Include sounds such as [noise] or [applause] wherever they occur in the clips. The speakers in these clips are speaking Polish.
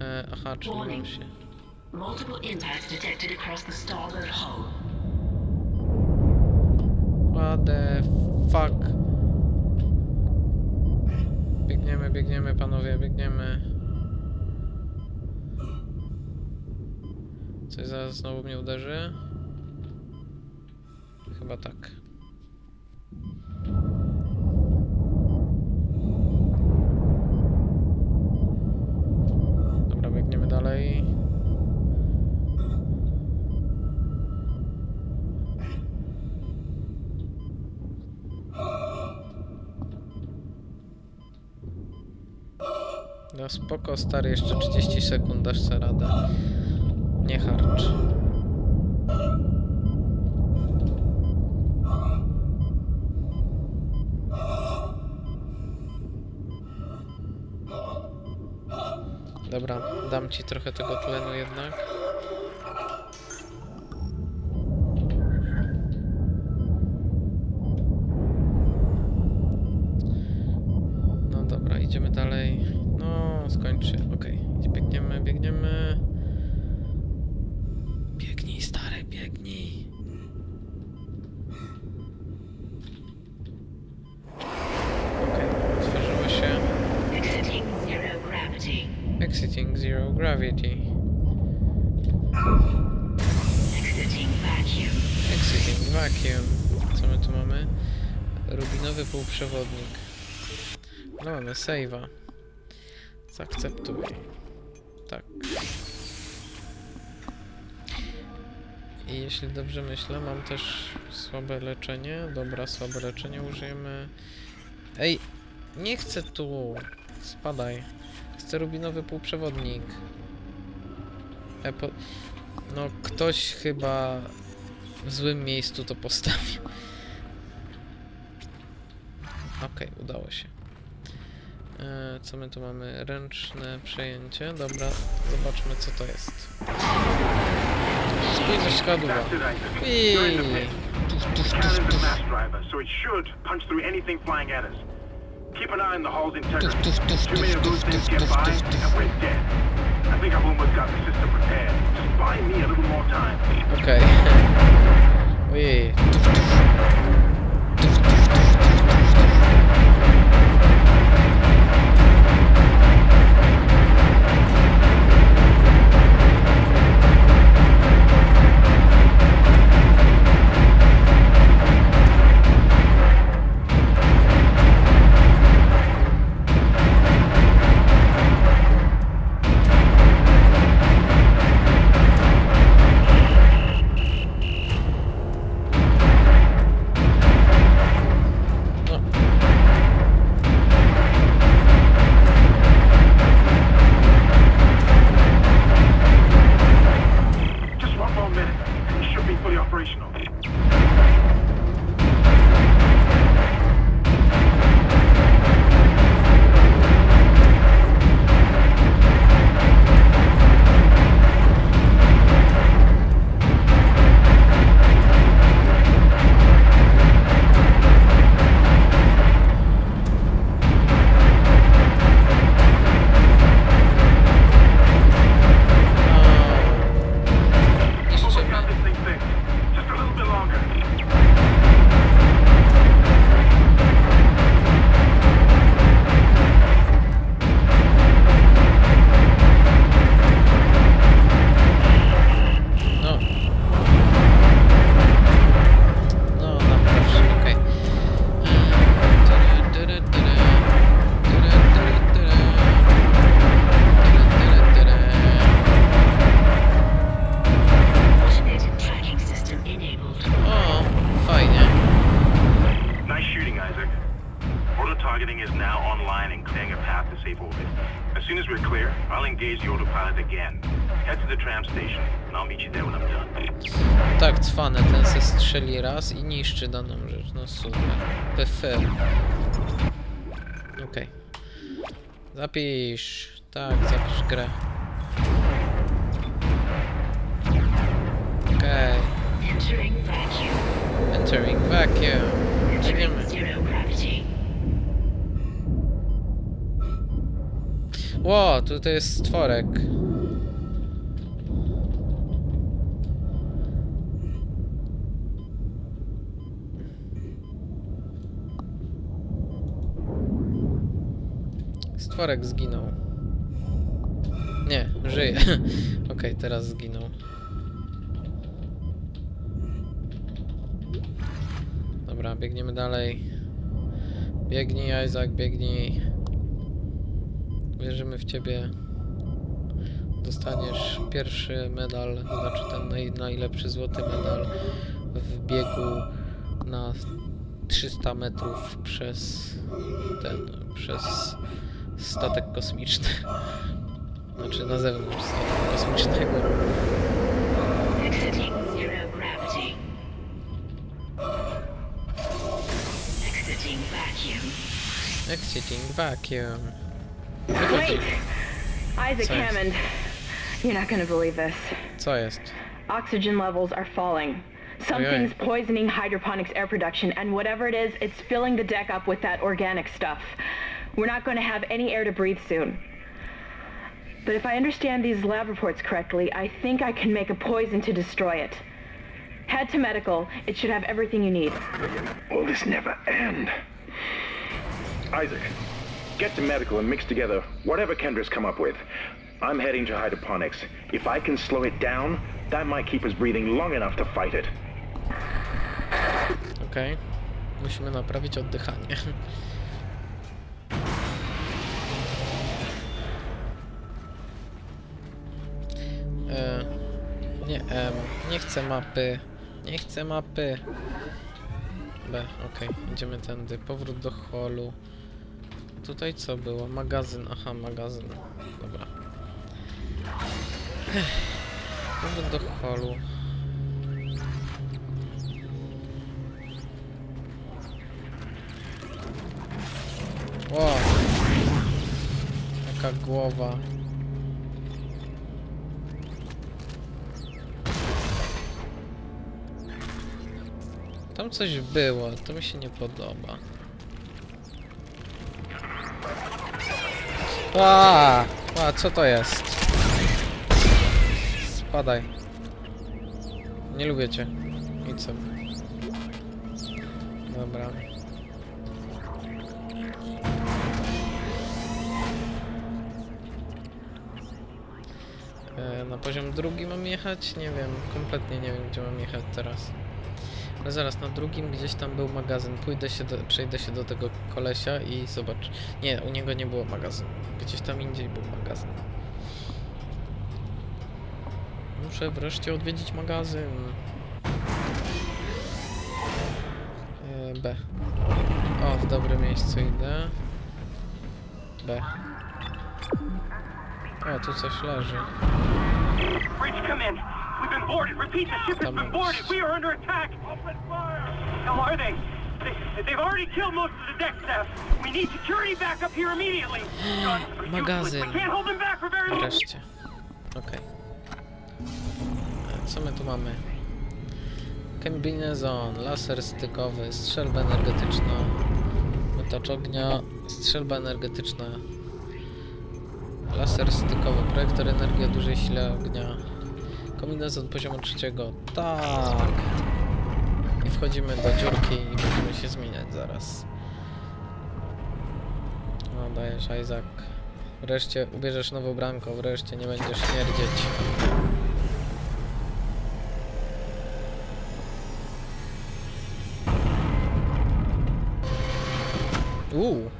E, aha, czyli mam się... Multiple impacts detected across the starboard hull. What the fuck? Biegniemy, biegniemy, panowie, biegniemy. Coś zaraz znowu mnie uderzy? Chyba tak. Dobra, biegniemy dalej. No spoko, stary, jeszcze 30 sekund dasz sobie radę. Nie harcz. Dobra, dam ci trochę tego tlenu jednak. Zero Gravity. Exiting vacuum. Exiting Vacuum. Co my tu mamy? Rubinowy półprzewodnik. No mamy save'a. Zaakceptuj. Tak. I jeśli dobrze myślę, mam też słabe leczenie. Dobra, słabe leczenie użyjemy. Ej, nie chcę tu. Spadaj. Chcę rubinowy półprzewodnik. E, po... No, ktoś chyba w złym miejscu to postawił. Okej, udało się. E, co my tu mamy? Ręczne przejęcie. Dobra, zobaczmy co to jest. Spójrz the pit. Tuf, tuf, tuf, tuf. Keep an eye on the hull's integrity. Too many of those things get by, tuf, tuf. and we're dead. I think I've almost got the system prepared. Just buy me a little more time. Okej. [laughs] Ojej. Tak, cwane, ten se strzeli raz i niszczy daną rzecz. No super. PFR. Okej. Zapisz. Tak, zapisz grę. Okej. Entering vacuum. Entering vacuum. Biegniemy. Ło, tutaj jest stworek. Stworek zginął. Nie, żyje. [laughs] Okej, teraz zginął. Dobra, biegniemy dalej. Biegnij, Isaac, biegnij. Wierzymy w ciebie. Dostaniesz pierwszy medal, znaczy ten naj, najlepszy złoty medal w biegu na 300 metrów przez ten, przez statek kosmiczny. [laughs] Znaczy na zewnątrz statku kosmicznego. Exiting zero gravity. Exiting vacuum. Exiting vacuum. Wait! Wychodzi. Isaac Hammond. You're not gonna believe this. Co jest? Oxygen levels are falling. Something's poisoning hydroponics air production, and whatever it is, it's filling the deck up with that organic stuff. We're not going to have any air to breathe soon. But if I understand these lab reports correctly, I think I can make a poison to destroy it. Head to medical. It should have everything you need. Will this never end? Isaac, get to medical and mix together whatever Kendra's come up with. I'm heading to hydroponics. If I can slow it down, that might keep us breathing long enough to fight it. Okay. Musimy naprawić oddychanie. Nie chcę mapy. Nie chcę mapy. B, okej. Idziemy tędy. Powrót do holu. Tutaj co było? Magazyn. Aha, magazyn. Dobra. Powrót do holu. Ło! Jaka głowa. Tam coś było, to mi się nie podoba. Ła! Ła, co to jest? Spadaj. Nie lubię cię. Idź sobie. Dobra. E, Na poziom drugi mam jechać? Nie wiem, kompletnie nie wiem gdzie mam jechać teraz. Ale zaraz, na drugim gdzieś tam był magazyn. Pójdę się do, przejdę się do tego kolesia i zobacz. Nie, u niego nie było magazynu. Gdzieś tam indziej był magazyn. Muszę wreszcie odwiedzić magazyn. E, B. O, w dobre miejsce idę. B. O, tu coś leży. Breach, come in. We've been boarded. Repeat, the ship has been boarded. We are under attack. Open fire. How are they? they? They've already killed most of the deck staff. We need security back up here immediately. Magazyn. We can't hold them back for very long. Wreszcie. Okej. E, Co my tu mamy? Kombinezon, laser stykowy, strzelba energetyczna, miotacz ognia, strzelba energetyczna, laser stykowy, projektor energii o dużej sile ognia, kombinezon poziomu trzeciego, tak! I wchodzimy do dziurki i będziemy się zmieniać zaraz. No dajesz Isaac. Wreszcie ubierzesz nowe ubranko, wreszcie nie będziesz śmierdzieć. Uuu.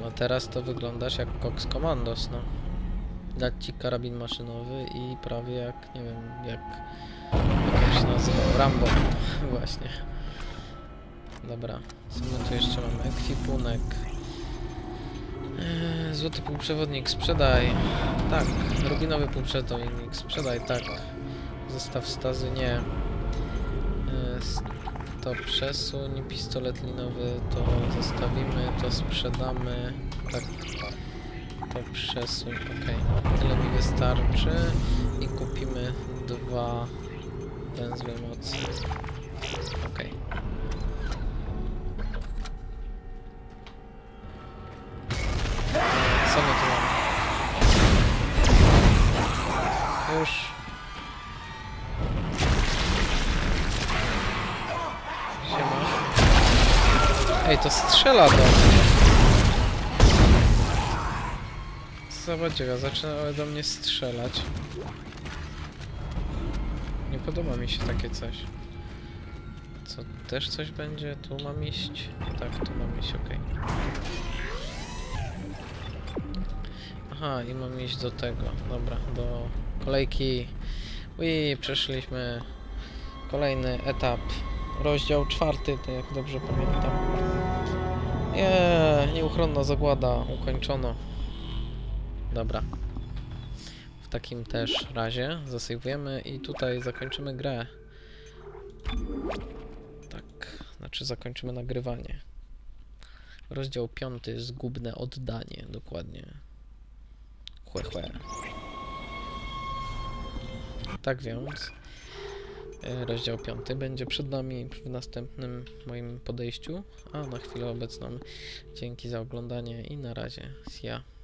No teraz to wyglądasz jak Cox Commandos, no. Dać ci karabin maszynowy i prawie jak, nie wiem, jak... Jak się nazywa? Rambo. [laughs] Właśnie. Dobra. Co my tu jeszcze mamy? Ekwipunek. Eee, Złoty półprzewodnik, sprzedaj. Tak. Rubinowy półprzewodnik, sprzedaj, tak. Zestaw stazy, nie. Eee, To przesuń, pistolet linowy to zostawimy, to sprzedamy. Tak. Tutaj przesuń, ok. Tyle mi wystarczy i kupimy dwa węzły mocy. Ok. Co my tu mamy? Już. Siema. Ej, to strzela do mnie. Zobaczcie, zaczyna do mnie strzelać. Nie podoba mi się takie coś. Co, też coś będzie? Tu mam iść? Tak, tu mam iść, okej. Aha, i mam iść do tego, dobra, do kolejki. Ui, przeszliśmy kolejny etap. Rozdział czwarty, to jak dobrze pamiętam. Nie, nieuchronna zagłada, ukończono. Dobra. W takim też razie zasejwujemy i tutaj zakończymy grę. Tak, znaczy zakończymy nagrywanie. Rozdział piąty, zgubne oddanie, dokładnie. Chłe, chłe. Tak więc, e, rozdział piąty będzie przed nami w następnym moim podejściu, a na chwilę obecną dzięki za oglądanie i na razie. Ja.